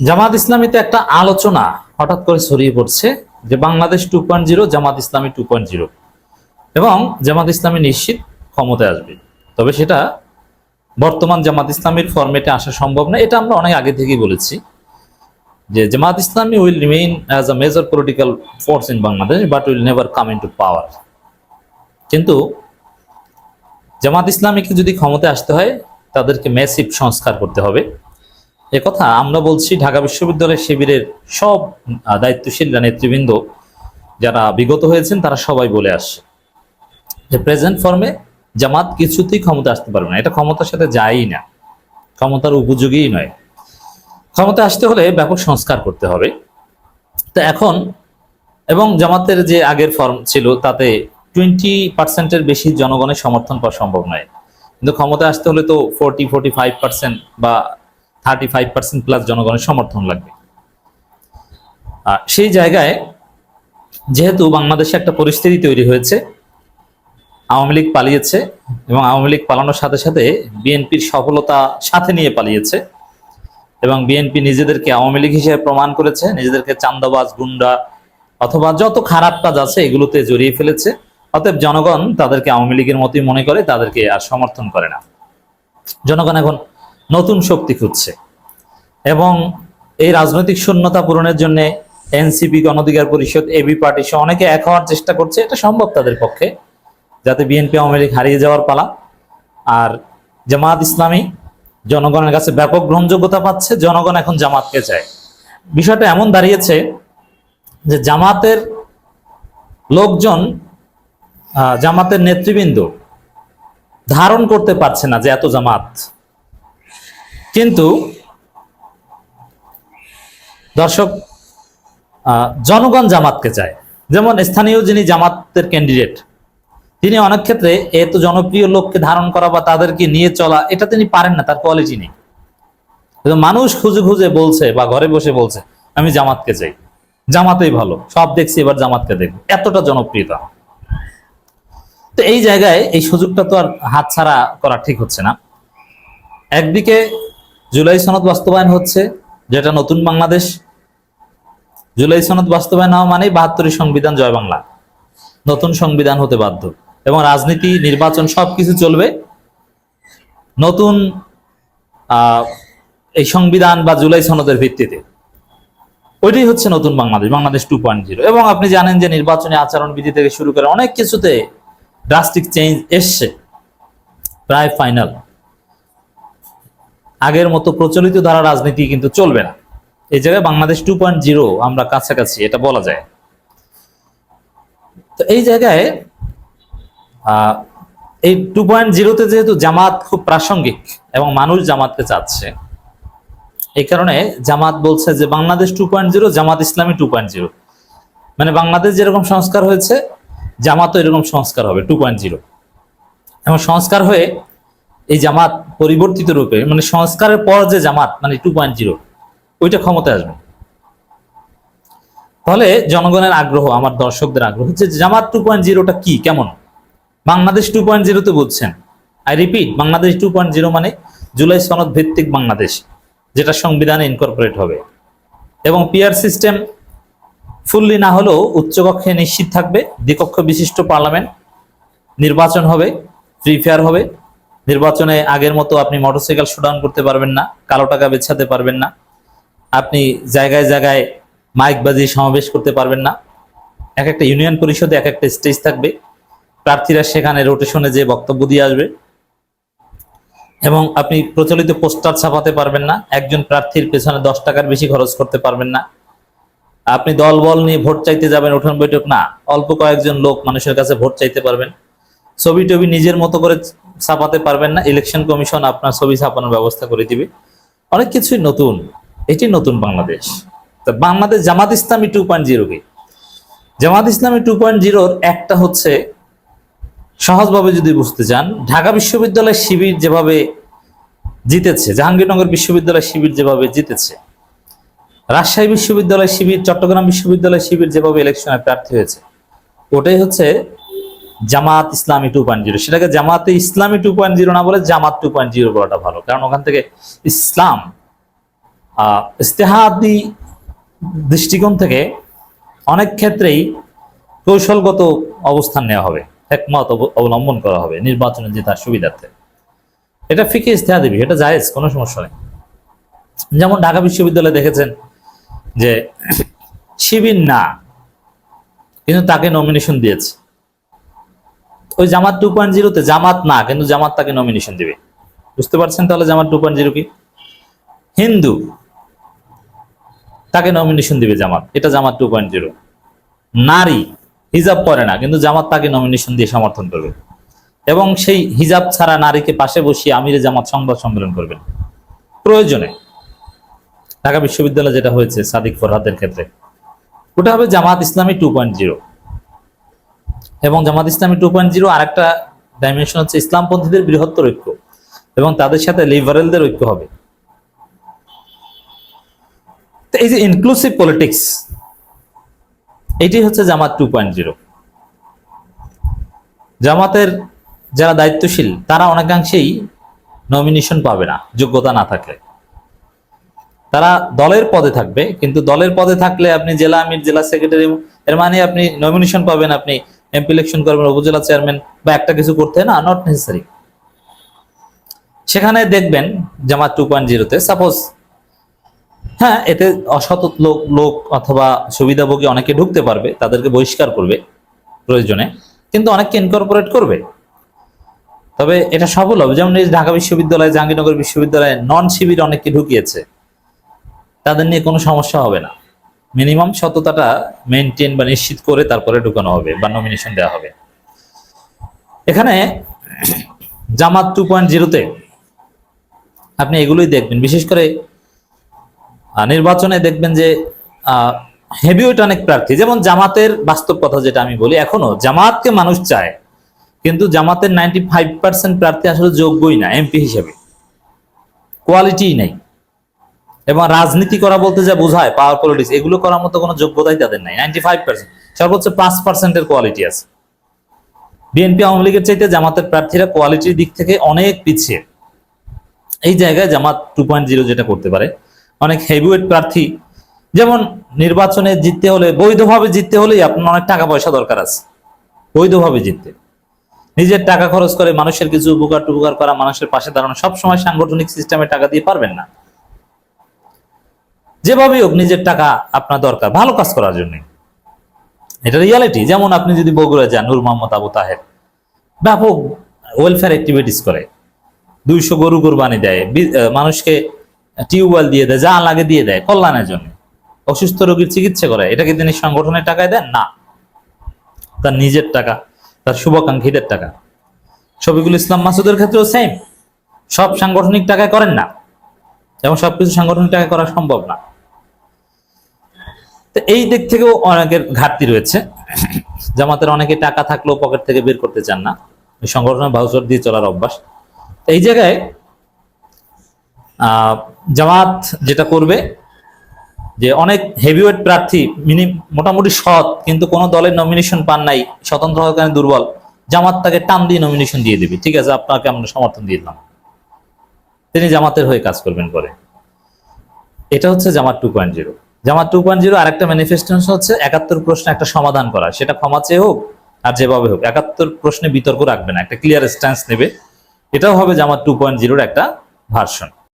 জামাত ইসলামীতে একটা আলোচনা হঠাৎ করে ছড়িয়ে পড়ছে যে Bangladesh two point zero Jamaat Islami two point zero এবং জামাত ইসলামী নিশ্চিত ক্ষমতায় আসবে। তবে সেটা বর্তমান জামাত ইসলামীর ফরম্যাটে আসা সম্ভব না, এটা আমরা অনেক আগে থেকেই বলেছি। যে Jamaat Islami will remain as a major political force in Bangladesh but will never come into power কিন্তু জামাত ইসলামীকে যদি ক্ষমতায় আসতে হয়, তাদেরকে ম্যাসিভ সংস্কার করতে হবে। কথা আমরা বলছি ঢাকা বিশ্ববিদ্যালয় শিবিরের সব দায়িত্বশীল নেতৃবৃন্দ, যারা বিগত হয়েছেন, তারা সবাই বলে আসছে যে প্রেজেন্ট ফর্মে জামাত কিছুতেই ক্ষমতা আসতে পারবে না। এটা ক্ষমতার সাথে যায়ই না। ক্ষমতার উপযোগীই নয়। ক্ষমতা আসতে হলে ব্যাপক সংস্কার করতে হবে। তো এখন, এবং জামাতের যে আগের ফর্ম ছিল, তাতে টোয়েন্টি পার্সেন্টের বেশি জনগণের সমর্থন পাওয়া সম্ভব নয়। কিন্তু ক্ষমতা আসতে হলে তো ফোরটি ফোরটি ফাইভ পার্সেন্ট বা থার্টি ফাইভ পার্সেন্ট প্লাস জনগণের সমর্থন লাগবে। সেই জায়গায় যেহেতু বাংলাদেশে একটা পরিস্থিতি তৈরি হয়েছে, আওয়ামী লীগ পালিয়েছে এবং আওয়ামী লীগ পালানোর সাথে সাথে বিএনপির সফলতা সাথে নিয়ে পালিয়েছে এবং বিএনপি নিজেদেরকে আওয়ামী লীগ হিসেবে প্রমাণ করেছে, নিজেদেরকে চান্দাবাজ গুন্ডা অথবা যত খারাপ কাজ আছে এগুলোতে জড়িয়ে ফেলেছে। অতএব জনগণ তাদেরকে আওয়ামী লীগের মতোই মনে করে, তাদেরকে আর সমর্থন করে না। জনগণ এখন নতুন শক্তি খুঁজছে। এবং এই রাজনৈতিক শূন্যতা পূরণের জন্য এনসিপি গণধিকার পরিষদ এবি পার্টি সহ অনেকে এক হওয়ার চেষ্টা করছে। এটা সম্ভব তাদের পক্ষে, যাতে বিএনপি আওয়ামী লীগ হারিয়ে যাওয়ার পালা। আর জামাত ইসলামী জনগণের কাছে ব্যাপক গ্রহণযোগ্যতা পাচ্ছে, জনগণ এখন জামাতকে চায়। বিষয়টা এমন দাঁড়িয়েছে যে জামাতের লোকজন জামাতের নেতৃবৃন্দ ধারণ করতে পারছে না যে এত জামাত। কিন্তু দর্শক জনগণ জামাতকে চায়। যেমন স্থানীয় যিনি জামাতের ক্যান্ডিডেট তিনি অনেক ক্ষেত্রে এত জনপ্রিয় লোককে ধারণ করা বা তাদেরকে নিয়ে চলা, এটা তিনি পারেন না, তার কোয়ালিটি নেই। মানুষ খুঁজে খুঁজে বলছে বা ঘরে বসে বলছে, আমি জামাতকে চাই। জামাতেই ভালো, সব দেখছি, এবার জামাতকে দেখব। এতটা জনপ্রিয়তা। তো এই জায়গায় এই সুযোগটা তো আর হাতছাড়া করা ঠিক হচ্ছে না। একদিকে জুলাই সনদ বাস্তবায়ন হচ্ছে, যেটা নতুন বাংলাদেশ জুলাই সনদ বাস্তবায়ন হওয়া মানে বাহাত্তরের সংবিধান জয় বাংলা। নতুন সংবিধান হতে বাধ্য। এবং রাজনীতি, নির্বাচন সবকিছু চলবে। নতুন এই সংবিধান বা জুলাই সনদের ভিত্তিতে। ওইটাই হচ্ছে নতুন Bangladesh Bangladesh two point zero এবং আপনি জানেন যে নির্বাচনী আচরণ বিধি থেকে শুরু করে অনেক কিছুতে ড্রাস্টিক চেঞ্জ এসছে। প্রায় ফাইনাল আগের মতো প্রচলিত ধারা রাজনীতি কিন্তু চলবে না। এই জায়গায় বাংলাদেশ টু পয়েন্ট জিরো আমরা কাছাকাছি, এটা বলা যায়। তো এই জায়গায় এই টু পয়েন্ট জিরোতে যেহেতু জামাত খুব প্রাসঙ্গিক এবং মানুষ জামাতকে চাচ্ছে, এই কারণে জামাত বলছে যে Bangladesh two point zero Jamaat Islami two point zero মানে বাংলাদেশ যেরকম সংস্কার হয়েছে, জামাতও এরকম সংস্কার হবে টু পয়েন্ট জিরো এবং সংস্কার হয়ে এই জামাত পরিবর্তিত রূপে মানে সংস্কারের পর যে জামাত মানে টু পয়েন্ট জিরো ওইটা ক্ষমতায় আসবে। তাহলে জনগণের আগ্রহ, আমার দর্শকদের আগ্রহ যে জামাত টু পয়েন্ট জিরোটা কি, কেমন? বাংলাদেশ টু পয়েন্ট জিরোতে বলছেন। I repeat Bangladesh two point zero মানে জুলাই সনদ ভিত্তিক বাংলাদেশ, যেটা সংবিধানে ইনকর্পোরেট হবে। এবং পিয়ার সিস্টেম ফুললি না হলেও উচ্চকক্ষে নিশ্চিত থাকবে। দ্বিকক্ষ বিশিষ্ট পার্লামেন্ট নির্বাচন হবে ফ্রি ফেয়ার হবে। নির্বাচনে আগের মতো আপনি মোটরসাইকেল শোডাউন করতে পারবেন না, কালো টাকা বেছাতে পারবেন না। আপনি জায়গায় জায়গায় মাইক বাজিয়ে সমাবেশ করতে পারবেন না। এক একটা ইউনিয়ন পরিষদে এক একটা স্টেজ থাকবে। প্রার্থীরা সেখানে রোটেশনে যে বক্তব্য দিয়ে আসবে। এবং আপনি প্রচলিত পোস্টার ছাপাতে পারবেন না। একজন প্রার্থীর পেছনে দশ টাকার বেশি খরচ করতে পারবেন না। আপনি দল বল নিয়ে ভোট চাইতে যাবেন, উঠোন বৈঠক? না, অল্প কয়েকজন লোক মানুষের কাছে ভোট চাইতে পারবেন। ছবি টবি নিজের মতো করে ছাপাতে পারবেন না। ইলেকশন কমিশন আপনার ছবি ছাপানোর ব্যবস্থা করে দিবে। অনেক কিছুই নতুন। এটি নতুন বাংলাদেশ। তা Bangladesh Jamaat Islami two point zero কি? জামাত ইসলামী টু পয়েন্ট জিরোর একটা হচ্ছে, সহজভাবে যদি বুঝতে চান, ঢাকা বিশ্ববিদ্যালয় শিবির যেভাবে জিতেছে, জাহাঙ্গীরনগর বিশ্ববিদ্যালয় শিবির যেভাবে জিতেছে, রাজশাহী বিশ্ববিদ্যালয় শিবির, চট্টগ্রাম বিশ্ববিদ্যালয় শিবির যেভাবে ইলেকশনে প্রার্থী হয়েছে, ওটাই হচ্ছে জামাত ইসলামী টু পয়েন্ট জিরো সেটাকে জামাতে ইসলামী টু পয়েন্ট জিরো না বলে জামাত টু পয়েন্ট জিরো বলাটা ভালো। কারণ ওখান থেকে ইসলাম ইস্তেহাদি দৃষ্টিকোণ থেকে অনেক ক্ষেত্রেই কৌশলগত অবস্থান নেওয়া হবে একমত অব- অবলম্বন করা হবে নির্বাচনে জেতার সুবিধার্থে। এটা ফিকে ইস্তেহাদি বিষয়, এটা জায়েজ কোনো সমস্যা নেই। যেমন ঢাকা বিশ্ববিদ্যালয়ে দেখেছেন যে শিবির না কিন্তু তাকে নমিনেশন দিয়েছে। ওই জামাত টু পয়েন্ট জিরোতে জামাত না কিন্তু জামাত তাকে নমিনেশন দিবে। বুঝতে পারছেন তাহলে জামাত টু পয়েন্ট জিরো কি? হিন্দু তাকে নমিনেশন দিবে জামাত। এটা জামাত টু পয়েন্ট জিরো নারী হিজাব পরে না, কিন্তু জামাত তাকে নমিনেশন দিয়ে সমর্থন করবে। এবং সেই হিজাব ছাড়া নারীকে পাশে বসিয়ে আমিরে জামাত সংবাদ সম্মেলন করবেন। প্রয়োজনে ঢাকা বিশ্ববিদ্যালয়ে যেটা হয়েছে সাদিক ফরহাদের ক্ষেত্রে, ওটা হবে জামাত ইসলামী টু পয়েন্ট জিরো এবং জামাত ইসলামী টু পয়েন্ট জিরো আর একটা ডাইমেনশন হচ্ছে ইসলামপন্থীদের বৃহত্তর ঐক্য, এবং তাদের সাথে লিবারেলদের ঐক্য হবে তো এই যে ইনক্লুসিভ পলিটিক্স এটি হচ্ছে জামাত টু পয়েন্ট জিরো জামাতের যারা দায়িত্বশীল, তারা অনেকাংশেই নমিনেশন পাবে না, যোগ্যতা না থাকলে। তারা দলের পদে থাকবে, কিন্তু দলের পদে থাকলে আপনি জেলা আমির, জেলা সেক্রেটারি এর মানে আপনি নমিনেশন পাবেন, আপনি এমপি ইলেকশন করবেন, উপজেলা চেয়ারম্যান বা একটা কিছু করতে, না নট নেসেসারি সেখানে দেখবেন জামাত টু পয়েন্ট জিরোতে সাপোজ হ্যাঁ এতে অসৎ লোক লোক অথবা সুবিধাভোগী অনেকে ঢুকতে পারবে, তাদেরকে বহিষ্কার করবে প্রয়োজনে, কিন্তু অনেককে ইনকর্পোরেট করবে। তবে এটা সফল হবে। যেমন ঢাকা বিশ্ববিদ্যালয়, জাহাঙ্গীরনগর বিশ্ববিদ্যালয়ে নন শিবির অনেককে ঢুকিয়েছে, তাদের নিয়ে কোনো সমস্যা হবে না। মিনিমাম সততাটা মেনটেন বা নিশ্চিত করে তারপরে ঢুকানো হবে বা নমিনেশন দেওয়া হবে। এখানে জামাত টু পয়েন্ট জিরোতে আপনি এগুলোই দেখবেন। বিশেষ করে নির্বাচনে দেখবেন যে হেভিওয়েট অনেক প্রার্থী। যেমন জামাতের বাস্তব কথা যেটা আমি বলি, এখনও জামাতকে মানুষ চায়, কিন্তু জামাতের নাইনটি ফাইভ পার্সেন্ট প্রার্থী আসলে যোগ্যই না এমপি হিসেবে। কোয়ালিটিই নাই। এবং রাজনীতি করা বলতে যা বোঝায় পাওয়ার পলিটিক্স এগুলো করার মতো কোনো যোগ্যতাই তাদের নাই নাইনটি ফাইভ পার্সেন্ট সর্বোচ্চ পাঁচ পার্সেন্টের কোয়ালিটি আছে। বিএনপি আওয়ামী লীগের চাইতে জামাতের প্রার্থীরা কোয়ালিটির দিক থেকে অনেক পিছিয়ে। এই জায়গায় জামাত টু পয়েন্ট জিরো যেটা করতে পারে অনেক হেভিওয়েট প্রার্থী। যেমন নির্বাচনে জিততে হলে, বৈধভাবে জিততে হলেই আপনার অনেক টাকা পয়সা দরকার আছে। বৈধভাবে জিততে। নিজের টাকা খরচ করে মানুষের কিছু উপকার টুপকার করা, মানুষের পাশে দাঁড়ানো, সবসময় সাংগঠনিক সিস্টেমে টাকা দিয়ে পারবেন না। যেভাবেই হোক, নিজের টাকা আপনার দরকার, ভালো কাজ করার জন্য এটা রিয়ালিটি যেমন আপনি যদি বগুড়া যান, নূর মোহাম্মদ আবু তাহের। ব্যাপক ওয়েলফেয়ার অ্যাক্টিভিটিস করে। দুইশো গরু কোরবানি দেয়। মানুষকে টিউবওয়েল দিয়ে দেয়, যা লাগে দিয়ে দেয় কল্যাণের জন্য। অসুস্থ রোগীর চিকিৎসা করে এটাকে তিনি সংগঠনের টাকায় দেন? না। তার নিজের টাকা, তার শুভাকাঙ্ক্ষীদের টাকা। শফিকুল ইসলাম মাসুদের ক্ষেত্রেও সেম সব সাংগঠনিক টাকায় করেন না। এবং সবকিছু সাংগঠনিক টাকায় করা সম্ভব না। তো এই দিক থেকেও অনেকের ঘাটতি রয়েছে। জামাতের অনেকে টাকা থাকলেও পকেট থেকে বের করতে চান না। সংগঠনের বাউচার দিয়ে চলার অভ্যাস। এই জায়গায় জামাত যেটা করবে যে অনেক হেভিওয়েট প্রার্থী, মিনি মোটামুটি সৎ, কিন্তু কোনো দলের নমিনেশন পান নাই, স্বতন্ত্র হকানে দুর্বল জামাত তাকে টান দিয়ে নমিনেশন দিয়ে দিবে। ঠিক আছে, আপনাকে আমরা সমর্থন দিয়ে দিলাম। তিনি জামাতের হয়ে কাজ করবেন পরে। এটা হচ্ছে Jamaat two point zero. Jamaat two point zero আরেকটা ম্যানিফেস্টেশন হচ্ছে একাত্তর প্রশ্নে একটা সমাধান করা। সেটা ক্ষমা চেয়ে হোক আর যেভাবে হোক, একাত্তর প্রশ্নে বিতর্ক রাখবে না, একটা ক্লিয়ার স্ট্যান্স নেবে। এটাও হবে জামাত টু পয়েন্ট জিরোর একটা ভার্সন